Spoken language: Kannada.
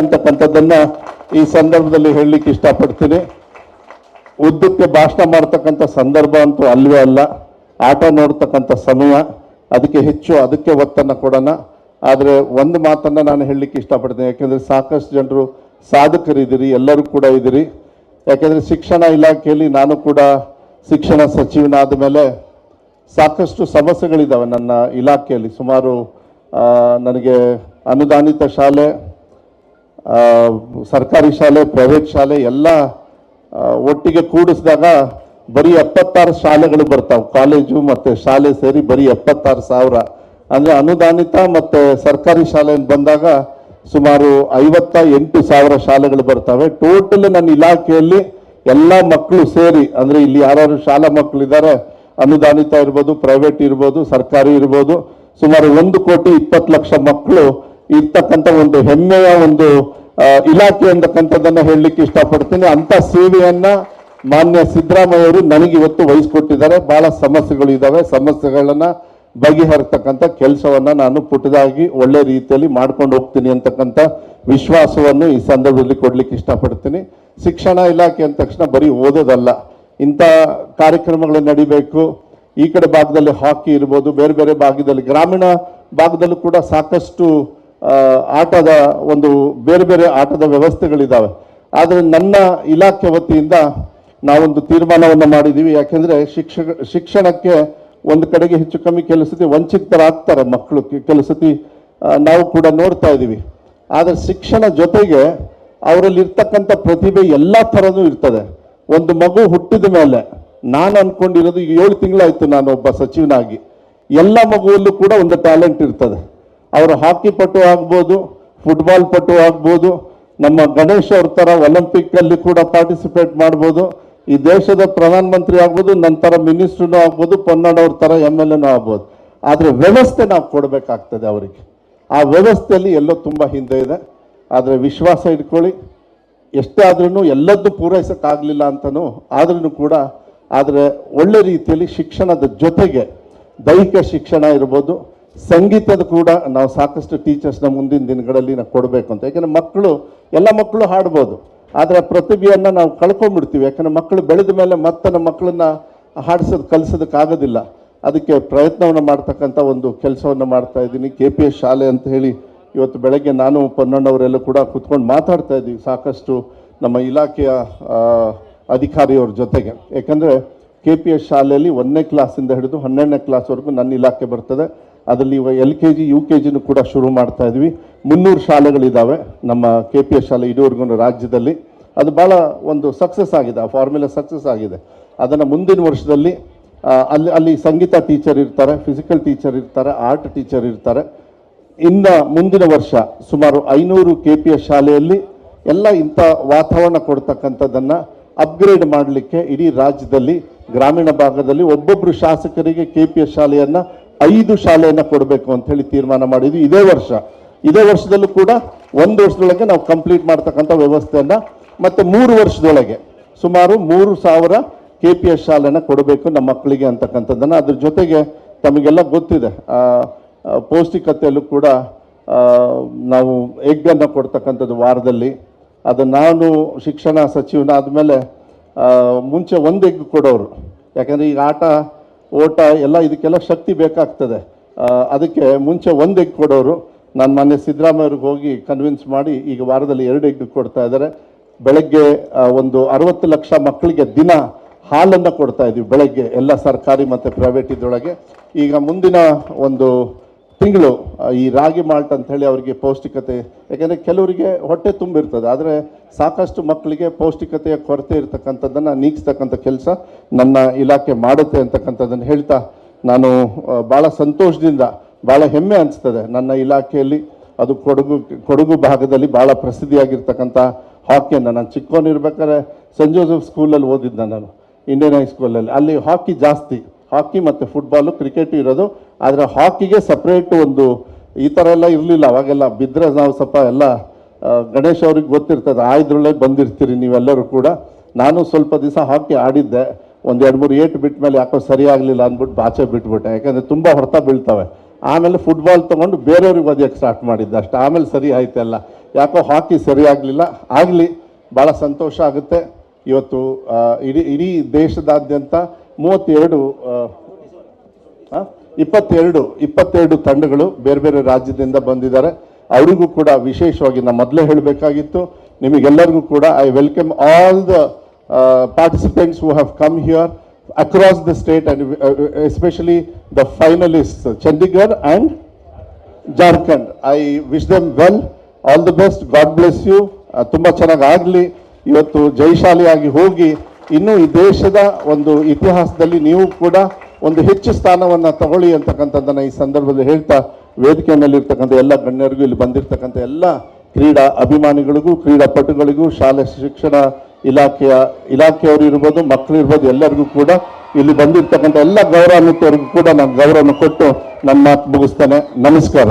ಅಂತಕ್ಕಂಥದ್ದನ್ನ ಈ ಸಂದರ್ಭದಲ್ಲಿ ಹೇಳಲಿಕ್ಕೆ ಇಷ್ಟಪಡ್ತೀನಿ. ಉದ್ದಕ್ಕೆ ಭಾಷಣ ಮಾಡ್ತಕ್ಕಂಥ ಸಂದರ್ಭ ಅಂತೂ ಅಲ್ವೇ ಅಲ್ಲ. ಆಟ ನೋಡ್ತಕ್ಕಂಥ ಸಮಯ. ಅದಕ್ಕೆ ಹೆಚ್ಚು ಅದಕ್ಕೆ ಒತ್ತನ್ನು ಕೊಡೋಣ. ಆದರೆ ಒಂದು ಮಾತನ್ನು ನಾನು ಹೇಳಲಿಕ್ಕೆ ಇಷ್ಟಪಡ್ತೀನಿ. ಯಾಕೆಂದರೆ ಸಾಕಷ್ಟು ಜನರು ಸಾಧಕರಿದ್ದೀರಿ, ಎಲ್ಲರೂ ಕೂಡ ಇದ್ದೀರಿ. ಯಾಕೆಂದರೆ ಶಿಕ್ಷಣ ಇಲಾಖೆಯಲ್ಲಿ ನಾನು ಕೂಡ ಶಿಕ್ಷಣ ಸಚಿವನಾದ ಮೇಲೆ ಸಾಕಷ್ಟು ಸಮಸ್ಯೆಗಳಿದ್ದಾವೆ ನನ್ನ ಇಲಾಖೆಯಲ್ಲಿ. ಸುಮಾರು ನನಗೆ ಅನುದಾನಿತ ಶಾಲೆ ಸರ್ಕಾರಿ ಶಾಲೆ ಪ್ರೈವೇಟ್ ಶಾಲೆ ಎಲ್ಲ ಒಟ್ಟಿಗೆ ಕೂಡಿಸಿದಾಗ ಬರೀ ಎಪ್ಪತ್ತಾರು ಶಾಲೆಗಳು ಬರ್ತಾವೆ. ಕಾಲೇಜು ಮತ್ತು ಶಾಲೆ ಸೇರಿ ಬರೀ ಎಪ್ಪತ್ತಾರು ಸಾವಿರ. ಅಂದರೆ ಅನುದಾನಿತ ಮತ್ತು ಸರ್ಕಾರಿ ಶಾಲೆ ಬಂದಾಗ ಸುಮಾರು ಐವತ್ತ ಎಂಟು ಸಾವಿರ ಶಾಲೆಗಳು ಬರ್ತವೆ. ಟೋಟಲ್ ನನ್ನ ಇಲಾಖೆಯಲ್ಲಿ ಎಲ್ಲ ಮಕ್ಕಳು ಸೇರಿ, ಅಂದರೆ ಇಲ್ಲಿ ಯಾರ್ಯಾರು ಶಾಲಾ ಮಕ್ಕಳು ಇದ್ದಾರೆ ಅನುದಾನಿತ ಇರ್ಬೋದು ಪ್ರೈವೇಟ್ ಇರ್ಬೋದು, ಸರ್ಕಾರಿ ಇರ್ಬೋದು, ಸುಮಾರು ಒಂದು ಕೋಟಿ ಇಪ್ಪತ್ತು ಲಕ್ಷ ಮಕ್ಕಳು ಇರ್ತಕ್ಕಂಥ ಒಂದು ಹೆಮ್ಮೆಯ ಒಂದು ಇಲಾಖೆ ಅಂತಕ್ಕಂಥದ್ದನ್ನ ಹೇಳಲಿಕ್ಕೆ ಇಷ್ಟಪಡ್ತೀನಿ. ಅಂತ ಸೇವೆಯನ್ನ ಮಾನ್ಯ ಸಿದ್ದರಾಮಯ್ಯ ಅವರು ನನಗೆ ಇವತ್ತು ವಹಿಸ್ಕೊಟ್ಟಿದ್ದಾರೆ. ಬಹಳ ಸಮಸ್ಯೆಗಳು ಇದ್ದಾವೆ ಸಮಸ್ಯೆಗಳನ್ನ ಬಗೆಹರಿತಕ್ಕಂಥ ಕೆಲಸವನ್ನ ನಾನು ಪುಟ್ಟದಾಗಿ ಒಳ್ಳೆ ರೀತಿಯಲ್ಲಿ ಮಾಡ್ಕೊಂಡು ಹೋಗ್ತೀನಿ ಅಂತಕ್ಕಂಥ ವಿಶ್ವಾಸವನ್ನು ಈ ಸಂದರ್ಭದಲ್ಲಿ ಕೊಡ್ಲಿಕ್ಕೆ ಇಷ್ಟಪಡ್ತೀನಿ. ಶಿಕ್ಷಣ ಇಲಾಖೆ ಅಂದ ತಕ್ಷಣ ಬರೀ ಓದೋದಲ್ಲ. ಇಂಥ ಕಾರ್ಯಕ್ರಮಗಳು ನಡಿಬೇಕು. ಈ ಕಡೆ ಭಾಗದಲ್ಲಿ ಹಾಕಿ ಇರ್ಬೋದು. ಬೇರೆ ಬೇರೆ ಭಾಗದಲ್ಲಿ, ಗ್ರಾಮೀಣ ಭಾಗದಲ್ಲೂ ಕೂಡ ಸಾಕಷ್ಟು ಆಟದ ಒಂದು ಬೇರೆ ಬೇರೆ ಆಟದ ವ್ಯವಸ್ಥೆಗಳಿದ್ದಾವೆ ಆದರೆ ನನ್ನ ಇಲಾಖೆ ವತಿಯಿಂದ ನಾವೊಂದು ತೀರ್ಮಾನವನ್ನು ಮಾಡಿದ್ದೀವಿ ಯಾಕೆಂದರೆ ಶಿಕ್ಷಕ, ಶಿಕ್ಷಣಕ್ಕೆ ಒಂದು ಕಡೆಗೆ ಹೆಚ್ಚು ಕಮ್ಮಿ ಕೆಲವು ವಂಚಿತರಾಗ್ತಾರೆ ಮಕ್ಕಳು. ಕೆಲವು ನಾವು ಕೂಡ ನೋಡ್ತಾ ಇದ್ದೀವಿ ಆದರೆ ಶಿಕ್ಷಣ ಜೊತೆಗೆ ಅವರಲ್ಲಿ ಇರ್ತಕ್ಕಂಥ ಪ್ರತಿಭೆ ಎಲ್ಲ ಥರನೂ ಇರ್ತದೆ. ಒಂದು ಮಗು ಹುಟ್ಟಿದ ಮೇಲೆ ನಾನು ಅಂದ್ಕೊಂಡಿರೋದು ಏಳು ತಿಂಗಳಾಯಿತು ನಾನು ಒಬ್ಬ ಸಚಿವನಾಗಿ. ಎಲ್ಲ ಮಗುವಲ್ಲೂ ಕೂಡ ಒಂದು ಟ್ಯಾಲೆಂಟ್ ಇರ್ತದೆ. ಅವರು ಹಾಕಿ ಪಟು ಆಗ್ಬೋದು ಫುಟ್ಬಾಲ್ ಪಟು ಆಗ್ಬೋದು, ನಮ್ಮ ಗಣೇಶ್ ಅವ್ರ ಥರ ಒಲಿಂಪಿಕ್ ಅಲ್ಲಿ ಕೂಡ ಪಾರ್ಟಿಸಿಪೇಟ್ ಮಾಡ್ಬೋದು, ಈ ದೇಶದ ಪ್ರಧಾನಮಂತ್ರಿ ಆಗ್ಬೋದು ನಂತರ ಮಿನಿಸ್ಟ್ರೂ ಆಗ್ಬೋದು ಪೊನ್ನಣ್ಣವ್ರ ಥರ ಎಂ ಎಲ್ ಎನೂ ಆಗ್ಬೋದು. ಆದರೆ ವ್ಯವಸ್ಥೆ ನಾವು ಕೊಡಬೇಕಾಗ್ತದೆ ಅವರಿಗೆ. ಆ ವ್ಯವಸ್ಥೆಯಲ್ಲಿ ಎಲ್ಲೋ ತುಂಬ ಹಿಂದೆ ಇದೆ. ಆದರೆ ವಿಶ್ವಾಸ ಇಟ್ಕೊಳ್ಳಿ. ಎಷ್ಟೇ ಆದ್ರೂ ಎಲ್ಲದ್ದು ಪೂರೈಸೋಕ್ಕಾಗಲಿಲ್ಲ ಅಂತಲೂ ಆದ್ರೂ ಕೂಡ ಆದರೆ ಒಳ್ಳೆ ರೀತಿಯಲ್ಲಿ ಶಿಕ್ಷಣದ ಜೊತೆಗೆ ದೈಹಿಕ ಶಿಕ್ಷಣ ಇರ್ಬೋದು ಸಂಗೀತದ ಕೂಡ ನಾವು ಸಾಕಷ್ಟು ಟೀಚರ್ಸ್ನ ಮುಂದಿನ ದಿನಗಳಲ್ಲಿ ನಾವು ಕೊಡಬೇಕು ಅಂತ. ಯಾಕಂದ್ರೆ ಮಕ್ಕಳು, ಎಲ್ಲ ಮಕ್ಕಳು ಹಾಡ್ಬೋದು. ಆದರೆ ಪ್ರತಿಭೆಯನ್ನು ನಾವು ಕಳ್ಕೊಂಡ್ಬಿಡ್ತೀವಿ ಯಾಕಂದರೆ ಮಕ್ಕಳು ಬೆಳೆದ ಮೇಲೆ ಮತ್ತೆ ನಮ್ಮ ಮಕ್ಕಳನ್ನ ಹಾಡಿಸೋದು ಕಲಿಸೋದಕ್ಕಾಗೋದಿಲ್ಲ ಅದಕ್ಕೆ ಪ್ರಯತ್ನವನ್ನು ಮಾಡ್ತಕ್ಕಂಥ ಒಂದು ಕೆಲಸವನ್ನು ಮಾಡ್ತಾ ಇದ್ದೀನಿ. ಕೆ ಪಿ ಎಸ್ ಶಾಲೆ ಅಂತ ಹೇಳಿ ಇವತ್ತು ಬೆಳಗ್ಗೆ ನಾನು ಪೊನ್ನಣ್ಣವರೆಲ್ಲ ಕೂಡ ಕೂತ್ಕೊಂಡು ಮಾತಾಡ್ತಾ ಇದ್ದೀವಿ ಸಾಕಷ್ಟು ನಮ್ಮ ಇಲಾಖೆಯ ಅಧಿಕಾರಿಯವ್ರ ಜೊತೆಗೆ. ಯಾಕಂದರೆ ಕೆ ಪಿ ಎಸ್ ಶಾಲೆಯಲ್ಲಿ ಒಂದನೇ ಕ್ಲಾಸಿಂದ ಹಿಡಿದು ಹನ್ನೆರಡನೇ ಕ್ಲಾಸ್ವರೆಗೂ ನನ್ನ ಇಲಾಖೆ ಬರ್ತದೆ. ಅದರಲ್ಲಿ ಇವಾಗ L K G, U K ಜಿನೂ ಕೂಡ ಶುರು ಮಾಡ್ತಾ ಇದ್ವಿ. ಮುನ್ನೂರು ಶಾಲೆಗಳಿದ್ದಾವೆ ನಮ್ಮ ಕೆ ಪಿ ಎಸ್ ಶಾಲೆ ಇದುವರೆಗೂ ರಾಜ್ಯದಲ್ಲಿ. ಅದು ಭಾಳ ಒಂದು ಸಕ್ಸಸ್ ಆಗಿದೆ, ಆ ಫಾರ್ಮುಲಾ ಸಕ್ಸಸ್ ಆಗಿದೆ. ಅದನ್ನು ಮುಂದಿನ ವರ್ಷದಲ್ಲಿ ಅಲ್ಲಿ ಅಲ್ಲಿ ಸಂಗೀತ ಟೀಚರ್ ಇರ್ತಾರೆ ಫಿಸಿಕಲ್ ಟೀಚರ್ ಇರ್ತಾರೆ ಆರ್ಟ್ ಟೀಚರ್ ಇರ್ತಾರೆ. ಇನ್ನ ಮುಂದಿನ ವರ್ಷ ಸುಮಾರು ಐನೂರು ಕೆ ಪಿ ಎಸ್ ಶಾಲೆಯಲ್ಲಿ ಎಲ್ಲ ಇಂಥ ವಾತಾವರಣ ಕೊಡ್ತಕ್ಕಂಥದ್ದನ್ನು ಅಪ್ಗ್ರೇಡ್ ಮಾಡಲಿಕ್ಕೆ ಇಡೀ ರಾಜ್ಯದಲ್ಲಿ, ಗ್ರಾಮೀಣ ಭಾಗದಲ್ಲಿ ಒಬ್ಬೊಬ್ಬರು ಶಾಸಕರಿಗೆ ಕೆ ಪಿ ಎಸ್ ಶಾಲೆಯನ್ನ ಐದು ಶಾಲೆಯನ್ನು ಕೊಡಬೇಕು ಅಂತ ಹೇಳಿ ತೀರ್ಮಾನ ಮಾಡಿದ್ವಿ. ಇದೇ ವರ್ಷ. ಇದೇ ವರ್ಷದಲ್ಲೂ ಕೂಡ ಒಂದು ವರ್ಷದೊಳಗೆ ನಾವು ಕಂಪ್ಲೀಟ್ ಮಾಡ್ತಕ್ಕಂಥ ವ್ಯವಸ್ಥೆಯನ್ನು ಮತ್ತು ಮೂರು ವರ್ಷದೊಳಗೆ ಸುಮಾರು ಮೂರು ಸಾವಿರ ಕೆ ಪಿ ಎಸ್ ಶಾಲೆನ ಕೊಡಬೇಕು ನಮ್ಮ ಮಕ್ಕಳಿಗೆ ಅಂತಕ್ಕಂಥದ್ದನ್ನು. ಅದ್ರ ಜೊತೆಗೆ ತಮಗೆಲ್ಲ ಗೊತ್ತಿದೆ. ಪೌಷ್ಟಿಕತೆಯಲ್ಲೂ ಕೂಡ ನಾವು ಎಗ್ಗನ್ನು ಕೊಡ್ತಕ್ಕಂಥದ್ದು ವಾರದಲ್ಲಿ. ಅದು ನಾನು ಶಿಕ್ಷಣ ಸಚಿವನಾದ ಮೇಲೆ ಮುಂಚೆ ಒಂದು ಎಗ್ ಕೊಡೋರು. ಯಾಕಂದರೆ ಈಗ ಆಟ ಓಟ ಎಲ್ಲ ಇದಕ್ಕೆಲ್ಲ ಶಕ್ತಿ ಬೇಕಾಗ್ತದೆ. ಅದಕ್ಕೆ ಮುಂಚೆ ಒಂದು ಎಗ್ ಕೊಡೋರು. ನಾನು ಮೊನ್ನೆ ಸಿದ್ದರಾಮಯ್ಯವ್ರಿಗೆ ಹೋಗಿ ಕನ್ವಿನ್ಸ್ ಮಾಡಿ ಈಗ ವಾರದಲ್ಲಿ ಎರಡು ಎಗ್ ಕೊಡ್ತಾ ಇದ್ದಾರೆ. ಬೆಳಗ್ಗೆ ಒಂದು ಅರವತ್ತು ಲಕ್ಷ ಮಕ್ಕಳಿಗೆ ದಿನ ಹಾಲನ್ನು ಕೊಡ್ತಾ ಇದ್ದೀವಿ ಬೆಳಗ್ಗೆ ಎಲ್ಲ ಸರ್ಕಾರಿ ಮತ್ತು ಪ್ರೈವೇಟ್ ಇದ್ರೊಳಗೆ ಈಗ ಮುಂದಿನ ಒಂದು ತಿಂಗಳು ಈ ರಾಗಿ ಮಾಲ್ಟ್ ಅಂತ ಹೇಳಿ ಅವರಿಗೆ ಪೌಷ್ಟಿಕತೆ, ಯಾಕೆಂದರೆ ಕೆಲವರಿಗೆ ಹೊಟ್ಟೆ ತುಂಬಿರ್ತದೆ, ಆದರೆ ಸಾಕಷ್ಟು ಮಕ್ಕಳಿಗೆ ಪೌಷ್ಟಿಕತೆಯ ಕೊರತೆ ಇರತಕ್ಕಂಥದ್ದನ್ನು ನೀಗಿಸ್ತಕ್ಕಂಥ ಕೆಲಸ ನನ್ನ ಇಲಾಖೆ ಮಾಡುತ್ತೆ ಅಂತಕ್ಕಂಥದ್ದನ್ನು ಹೇಳ್ತಾ ನಾನು ಭಾಳ ಸಂತೋಷದಿಂದ ಭಾಳ ಹೆಮ್ಮೆ ಅನಿಸ್ತದೆ. ನನ್ನ ಇಲಾಖೆಯಲ್ಲಿ ಅದು ಕೊಡಗು ಕೊಡಗು ಭಾಗದಲ್ಲಿ ಭಾಳ ಪ್ರಸಿದ್ಧಿಯಾಗಿರ್ತಕ್ಕಂಥ ಹಾಕಿಯನ್ನು ನಾನು ಚಿಕ್ಕವನಿರ್ಬೇಕಾದ್ರೆ ಸೆಂಟ್ ಜೋಸೆಫ್ ಸ್ಕೂಲಲ್ಲಿ ಓದಿದ್ದೆ ನಾನು ಇಂಡಿಯನ್ ಹೈಸ್ಕೂಲಲ್ಲಿ ಅಲ್ಲಿ ಹಾಕಿ ಜಾಸ್ತಿ. ಹಾಕಿ ಮತ್ತು ಫುಟ್ಬಾಲು ಕ್ರಿಕೆಟ್ ಇರೋದು. ಆದರೆ ಹಾಕಿಗೆ ಸಪ್ರೇಟ್ ಒಂದು ಈ ಥರ ಎಲ್ಲ ಇರಲಿಲ್ಲ. ಅವಾಗೆಲ್ಲ ಬಿದ್ದರೆ ನಾವು ಸ್ವಲ್ಪ ಎಲ್ಲ ಗಣೇಶ್ ಅವ್ರಿಗೆ ಗೊತ್ತಿರ್ತದೆ. ಆಯ್ದ್ರೊಳಗೆ ಬಂದಿರ್ತೀರಿ ನೀವೆಲ್ಲರೂ ಕೂಡ. ನಾನು ಸ್ವಲ್ಪ ದಿವಸ ಹಾಕಿ ಆಡಿದ್ದೆ. ಒಂದು ಎರಡು ಮೂರು ಏಟು ಬಿಟ್ಟ ಮೇಲೆ ಯಾಕೋ ಸರಿ ಆಗಲಿಲ್ಲ ಅಂದ್ಬಿಟ್ಟು ಬಾಚೆ ಬಿಟ್ಬಿಟ್ಟೆ. ಯಾಕಂದರೆ ತುಂಬ ಹೊಡೆತ ಬೀಳ್ತವೆ. ಆಮೇಲೆ ಫುಟ್ಬಾಲ್ ತೊಗೊಂಡು ಬೇರೆಯವ್ರಿಗೆ ಓದಿಯಕ್ಕೆ ಸ್ಟಾರ್ಟ್ ಮಾಡಿದ್ದೆ ಅಷ್ಟೇ. ಆಮೇಲೆ ಸರಿ ಆಯ್ತಲ್ಲ ಯಾಕೋ ಹಾಕಿ ಸರಿ ಆಗಲಿಲ್ಲ. ಆಗಲಿ. ಭಾಳ ಸಂತೋಷ ಆಗುತ್ತೆ. ಇವತ್ತು ಇಡೀ ಇಡೀ ದೇಶದಾದ್ಯಂತ ಮೂವತ್ತೆರಡು? ಇಪ್ಪತ್ತೆರಡು ಇಪ್ಪತ್ತೆರಡು ತಂಡಗಳು ಬೇರೆ ಬೇರೆ ರಾಜ್ಯದಿಂದ ಬಂದಿದ್ದಾರೆ. ಅವರಿಗೂ ಕೂಡ ವಿಶೇಷವಾಗಿ ನಾನು ಮೊದಲೇ ಹೇಳಬೇಕಾಗಿತ್ತು. ನಿಮಗೆಲ್ಲರಿಗೂ ಕೂಡ I welcome all the participants who have come here across the state and especially the finalist Chandigarh and Jharkhand I wish them well all the best god bless you ತುಂಬ ಚೆನ್ನಾಗಿ ಆಗಲಿ ಇವತ್ತು ಜಯಶಾಲಿಯಾಗಿ ಹೋಗಿ ಇನ್ನೂ ಈ ದೇಶದ ಒಂದು ಇತಿಹಾಸದಲ್ಲಿ ನೀವು ಕೂಡ ಒಂದು ಹೆಚ್ಚು ಸ್ಥಾನವನ್ನು ತಗೊಳ್ಳಿ ಅಂತಕ್ಕಂಥದ್ದನ್ನು ಈ ಸಂದರ್ಭದಲ್ಲಿ ಹೇಳ್ತಾ ವೇದಿಕೆ ಮೇಲಿರ್ತಕ್ಕಂಥ ಎಲ್ಲ ಗಣ್ಯರಿಗೂ ಇಲ್ಲಿ ಬಂದಿರತಕ್ಕಂಥ ಎಲ್ಲ ಕ್ರೀಡಾ ಅಭಿಮಾನಿಗಳಿಗೂ, ಕ್ರೀಡಾಪಟುಗಳಿಗೂ, ಶಾಲೆ ಶಿಕ್ಷಣ ಇಲಾಖೆಯ, ಇಲಾಖೆಯವರು ಇರ್ಬೋದು ಮಕ್ಕಳು ಇರ್ಬೋದು, ಎಲ್ಲರಿಗೂ ಕೂಡ ಇಲ್ಲಿ ಬಂದಿರ್ತಕ್ಕಂಥ ಎಲ್ಲ ಗೌರವಾನ್ವಿತರಿಗೂ ಕೂಡ ನಾನು ಗೌರವನ ಕೊಟ್ಟು ನನ್ನ ಮಾತು ಮುಗಿಸ್ತೇನೆ. ನಮಸ್ಕಾರ.